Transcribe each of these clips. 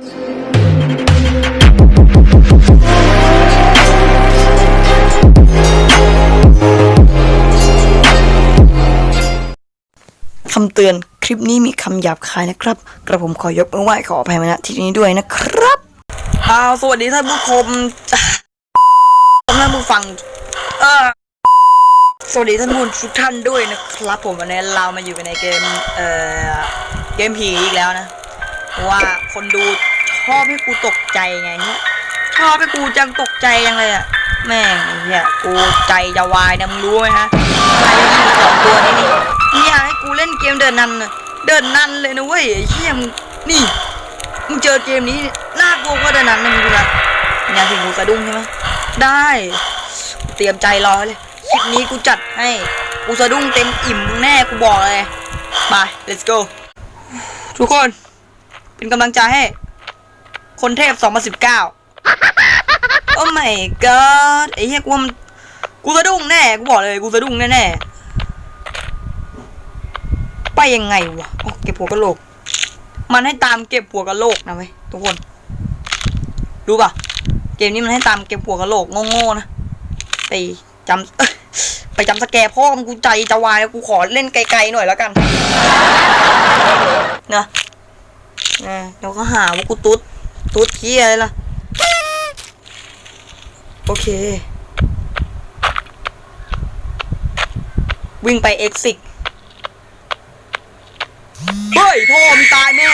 คำเตือนคลิปนี้มีคำหยาบคายนะครับ กระผมขอยกมือไหว้ขออภัยมาณที่นี้ด้วยนะครับอ้าวสวัสดีท่านผู้ชมท่านผู้ฟังเออสวัสดีท่านผู้ชมทุกท่านด้วยนะครับ ผมวันนี้เรามาอยู่กันในเกมเอ่อเกมผีอีกแล้วนะ ว่าคนดู ชอบให้กูตกใจไงเนี่ยชอบให้กูจังตกใจยังเลยอะแม่งไอ้เฮียกูใจจะวายนะมึงรู้ไหมฮะไอ้เหี้ยสองตัวนี้นี่นี่อยากให้กูเล่นเกมเดินนันเดินนันเลยนะเว้ยไอ้เฮียมึงนี่มึงเจอเกมนี้น่ากลัวกว่าเดินนันนะมึงดูนะเนี่ยถึงกูสะดุ้งใช่ไหมได้เตรียมใจรอเลยคลิปนี้กูจัดให้กูสะดุ้งเต็มอิ่มแน่กูบอกเลยไป let's go ทุกคน เป็นกำลังใจให้ คนเทพ2019โอ้ my god ไอ้เหี้ยกูว่ามันกูสะดุ้งแน่กูบอกเลยกูสะดุ้งแน่ๆไปยังไงวะโอ้เก็บหัวกะโหลก มันให้ตามเก็บหัวกะโหลกนะเว้ยทุกคนรู้ป่ะเกมนี้มันให้ตามเก็บหัวกะโหลกโง่ๆนะไปจำไปจำสแกร์พ่อมงกูใจจะวายกูขอเล่นไกลๆหน่อยแล้วกันนะนะเดี๋ยวก็หาว่ากูตุ๊ด ตุ๊ดเที่ยอะไรล่ะ โอเค วิ่งไปเอ็กซิกเฮ้ยพ่อมึงตายแม่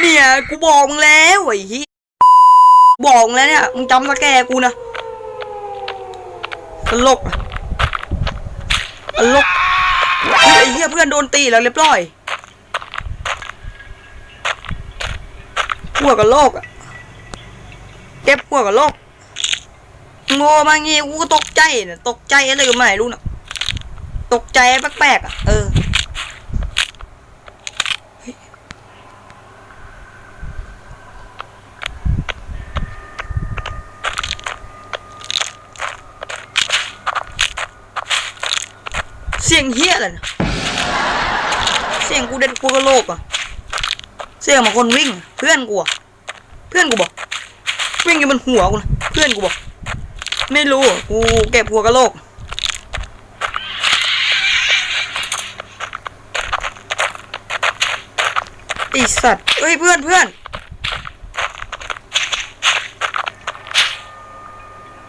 เนี่ยกูบอกมึงแล้วไอ้เหี้ยบอกแล้วเนี่ยมึงจำสแกกูนะตลกอะตลกไอ้เหี้ยเพื่อนโดนตีแล้วเรียบร้อยหัวกับโลกอะ เก็บหัวกับโลกโง่มางี้กูก็ตกใจน่ะตกใจอะไรก็ไม่รู้นะตกใจแปลกๆอะ เออเสียงเฮี้ยอะไรนะเสียงกูเด็ดกูกระโลกอะ เสียงมาคนวิ่ง เพื่อนกูอะเพื่อนกูบอก วิ่งอยู่บนหัวกูนะเพื่อนกูบอก ไม่รู้ กูเก็บหัวกะโหลกไอสัตว์เฮ้ยเพื่อนเพื่อน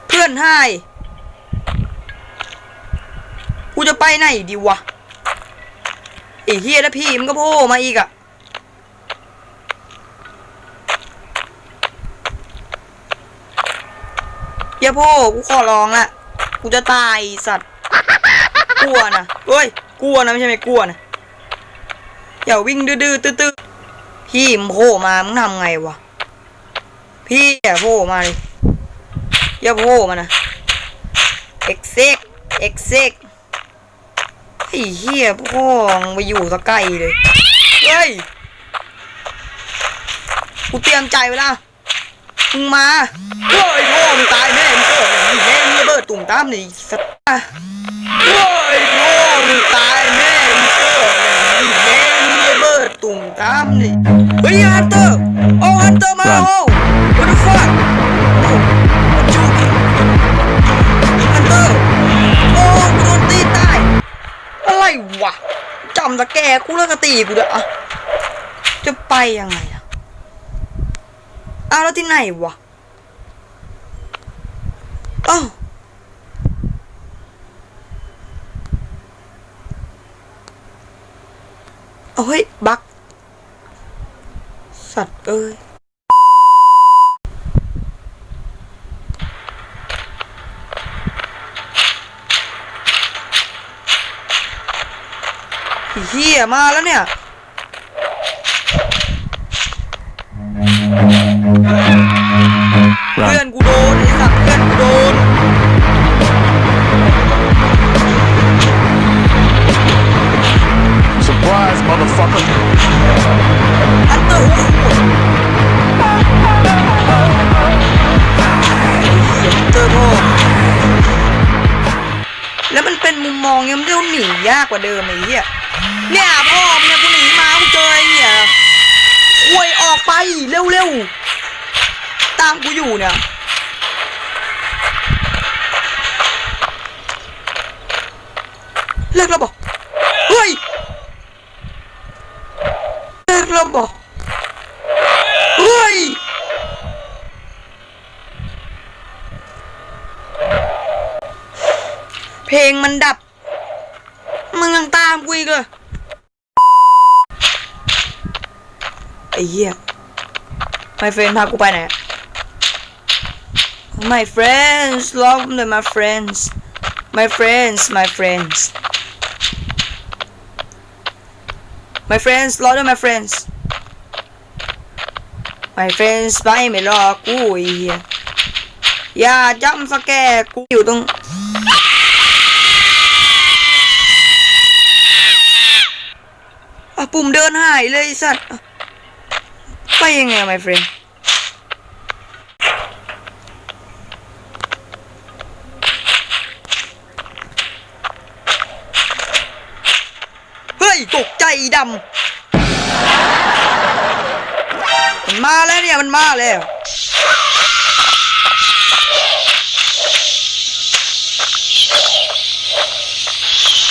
เพื่อนให้กูจะไปไหนดีวะไอเฮียแล้วพี่มันก็โผล่มาอีกอะ อย่าพ่อกูขอร้องละกูจะตายสัตว์กลัวนะเฮ้ยกลัวนะไม่ใช่ไม่กลัวนะอย่าวิ่งดื้อๆตื้อๆพี่มึงโผล่มามึงทำไงวะพี่อย่าโผล่มาเลยอย่าโผล่มานะเอ็กเซกเอ็กเซกไอ้เหี้ยพ่อมึงไปอยู่สะไกลเลยเฮ้ยกูเตรียมใจไว้และ มึงมาเฮ้ยพ่อมึงตายแม่มึงเกิดอย่างนี้แม่มึงระเบิดตุ่มตามนี่สัตว์เฮ้ยพ่อมึงตายแม่มึงเกิดอย่างนี้แม่มึงระเบิดตุ่มตามนี่เฮ้ยฮันเตอร์โอ้ฮันเตอร์มาโอ้ what the fuck โอ้จูกิฮันเตอร์โอ้กูโดนตีตายอะไรวะจำตะแกกูแล้วก็ตีกูด้วยอะจะไปยังไง อะอ้าวแล้วที่ไหนวะอ้าวเอาเฮ้ยบัก สัตว์เอ้ยเฮียมาแล้วเนี่ย เพื่อนกูโดนไอ้สัตว์เพื่อนกูโดน Surprise, motherfucker. อันเตอร์หัวขวดเสียงเตอร์พ่อแล้วมันเป็นมุมมองยังไม่ได้หนียากกว่าเดิมไอ้เหี้ยเนี่ยพ่อมึงเนี่ยกูหนีมากูเจอไอ้เนี่ยควยออกไปเร็ว ตามกูอยู่เนี่ยเลิกแล้วบอกเฮ้ยเลิกแล้วบอกเฮ้ยเพลงมันดับมึงยังตามกูอีกเลยไอ้เหี้ย my friend พากูไปไหน my friends love them my friends my friends my friends my friends love them my friends my friends ไปไม่รอกูไอ้เหี้ยอย่าจำสแกร์กูอยู่ตรงอะปุ่มเดินหายเลยไอ้สัตว์อะไปยังไงอะ my friend เฮ้ย ตกใจ ดำมันมาแล้วเนี่ยมันมาแล้ว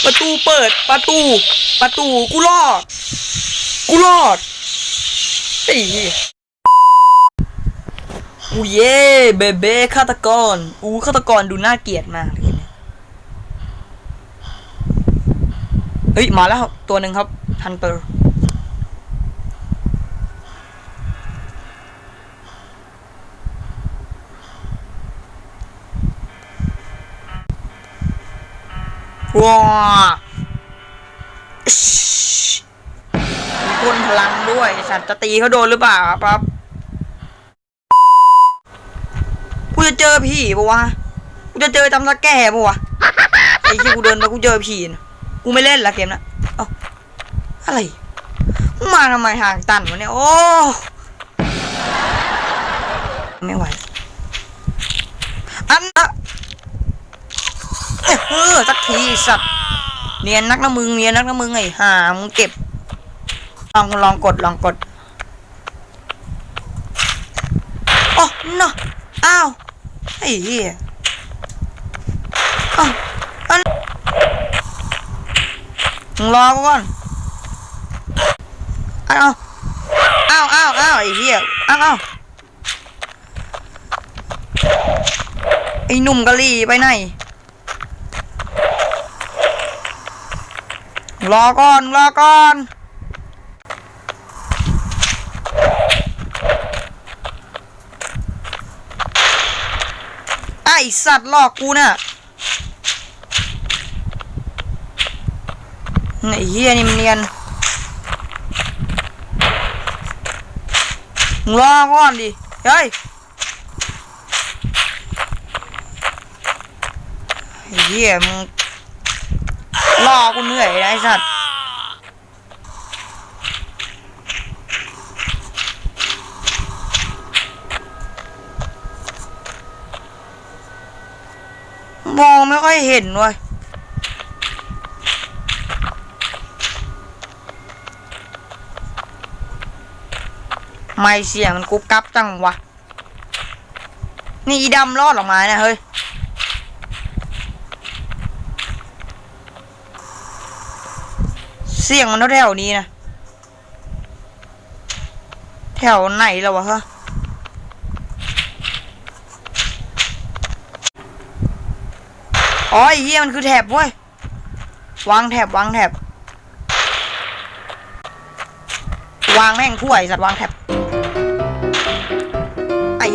ประตูเปิดประตู ประตูกูรอด กูรอดไอ้เหี้ยอูเย่เบเบ้ฆาตกรอูฆาตกรดูน่าเกลียดมากเลยเนี่ยเฮ้ยมาแล้วตัวหนึ่งครับ ฮันเตอร์ว้าอิ๊ชมีพ่นพลังด้วยสัตว์จะตีเขาโดนหรือเปล่าครับกูจะเจอผีปะวะ กูจะเจอจำสแก่ปะวะ ไอ้ที่กูเดินไปกูเจอผีนะกูไม่เล่นละเกมนะ อะไร มาทำไมทางตันวะเนี่ย โอ้ ไม่ไหว อันนะเออสักทีสัตว์ เนียนนักนะมึง เนียนนักนะมึงไอ้ห่ามึงเก็บ ลองลองกดลองกดโอ้เนาะอ้าวไอ้เหี้ยอ้าวอันมึงรอก่อน อ้าวอ้าวอ้าวอ้าวไอ้เหี้ยอ้าวอ้าวไอ้หนุ่มกะลี่ไปไหน รอก่อน รอก่อนไอสัตว์หลอกกูน่ะไอ้เฮียนี่มันเนียน มึงรอก่อนดิ เฮ้ยเฮียมึงรอกูเหนื่อยนะไอ้สัตว์มองไม่ค่อยเห็นเว้ย ไม่เสียงมันกุบกับจังวะ นี่อีดำรอดออกมาเนี่ยเฮ้ย เสียงมันแถวๆนี้นะ แถวไหนแล้ววะฮะอ๋อไอ้เหี้ยมันคือแถบเว้ยวางแถบวางแถบวางแม่งถ้วยสัตว์วางแถบ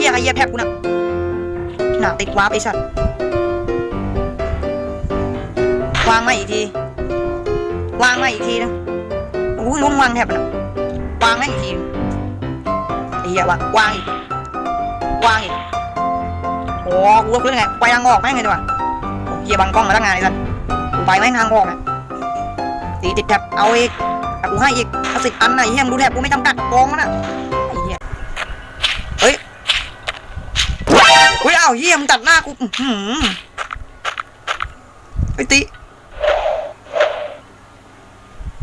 เหี้ยไอ้เหี้ยแถบกูนะหนาติดวาร์ปไอ้สัตว์วางมาอีกทีวางมาอีกทีนะโอ้ยลุงวางแถบนะวางแม่งอีกทีไอ้เหี้ยวางวางอีกวางอีกโอ้กูว่าเพื่อนไงไปทางออกแม่งไงดีว่าโอ้เหี้ยบังกล้องมาตั้งนานไอ้สัสกูไปแม่งทางออกอะตีติดแถบเอาอีกกูให้อีกสิบอันไอ้เหี้ยมดูแถบกูไม่จำกัดโกงมันน่ะ ฮ้ยเอาเหี้ยมตัดหน้ากูอื้อหือไอติ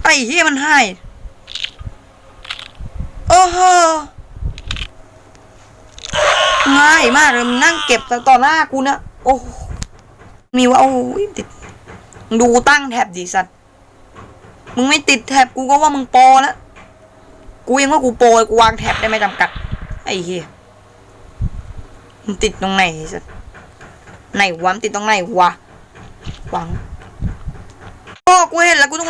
ไอ้เฮียมันให้โอ้โหง่ายมากเลยมึงนั่งเก็บต่อหน้ากูนะโอ้มีว่าโอ้ยติดดูตั้งแท็บดิสัตว์มึงไม่ติดแท็บกูก็ว่ามึงโปรแล้วกูยังว่ากูโปรกูวางแท็บได้ไม่จำกัด ไอ้เหี้ย มึงติดตรงไหนไอ้สัตว์ไหนวะมันติดตรงไหนวะวางโอ้กูเห็นแล้วกูต้อง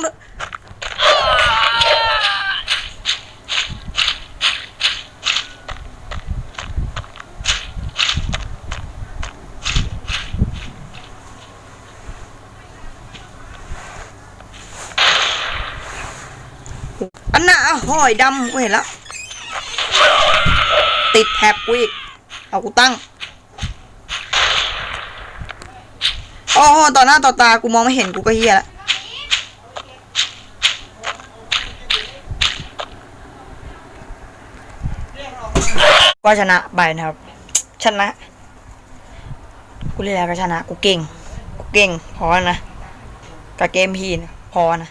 อันน่ะอะหอยดำกูเห็นแล้ว ติดแท็บกูอีก เอากูตั้งโอ้ต่อหน้าต่อตา กูมองไม่เห็น กูก็เฮียล้วว่าชนะไปนะครับ ชนะ กูเล่นแล้วก็ชนะ กูเก่ง กูเก่ง พอนะ กับเกมพีนะพอนะ